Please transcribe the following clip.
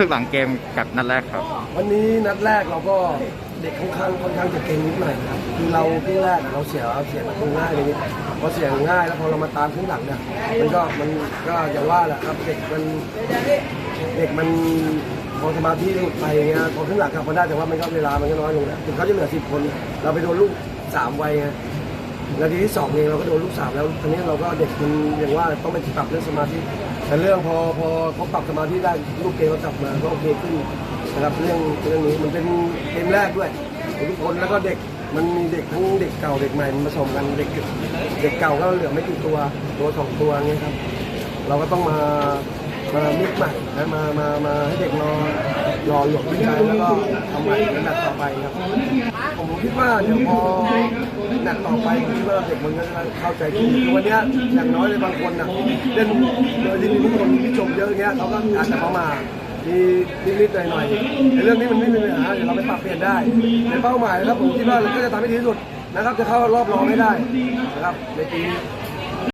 สึกหลังเกมกับนัดแรกครับ วันนี้นัดแรกเราก็เด็กค่อนข้างค่อนข้างจะเก่งนิดหน่อยครับคือเราครึ่แรกเราเสียเราเสียประตูง่ายเลยนี่พอเสียง่ายแล้วพอเรามาตามครึ่งหลังเนี่ยมันก็มันก็อย่างว่าแหละครับเด็กมันเด็กมันพอสมาธิหลุดไปอย่างเงี้ยพอครึ่งหลังกลับมาได้แต่ว่ามันก็เวลามันก็น้อยลงแล้วถึงเขาจะเหลือสิบคน เราไปโดนลูกสามไวไงนาทีที่สองเองเราก็โดนลูกสามแล้วทีนี้เราก็เด็กมันอย่างว่าต้องไปปรับเรื่องสมาธิ แต่เรื่องพอพอเขาปรับสมาธิได้ลูกเกมเขากลับมาก็โอเคขึ้นนะครับเรื่องเรื่องนี้มันเป็นเกมแรกด้วยทุกคนแล้วก็เด็กมันมีเด็กทั้งเด็กเก่าเด็กใหม่มันผสมกันเด็กเด็กเก่าก็เหลือไม่กี่ตัวตัวสองตัวเงี้ยครับ เราก็ต้องมามามิกใหม่นะมามามาให้เด็กนอน รอหลบวิจัยแล้วก็ทำใหม่ในแมตช์ต่อไปครับ ผมคิดว่าเดี๋ยวพอแมตช์ต่อไปผมคิดว่าเด็กมันก็จะเข้าใจขึ้นวันนี้อย่างน้อยเลยบางคนน่ะเล่นโดยที่มีผู้คนที่ชมเยอะเงี้ยเขาก็อาจจะเข้ามามีนิดๆหน่อยๆในเรื่องนี้มันไม่มีปัญหาเดี๋ยวเราไปปรับเปลี่ยนได้ในเป้าหมายนะครับผมคิดว่าเราก็จะทำให้ดีที่สุดนะครับจะเข้ารอบรองให้ได้นะครับในปีนี้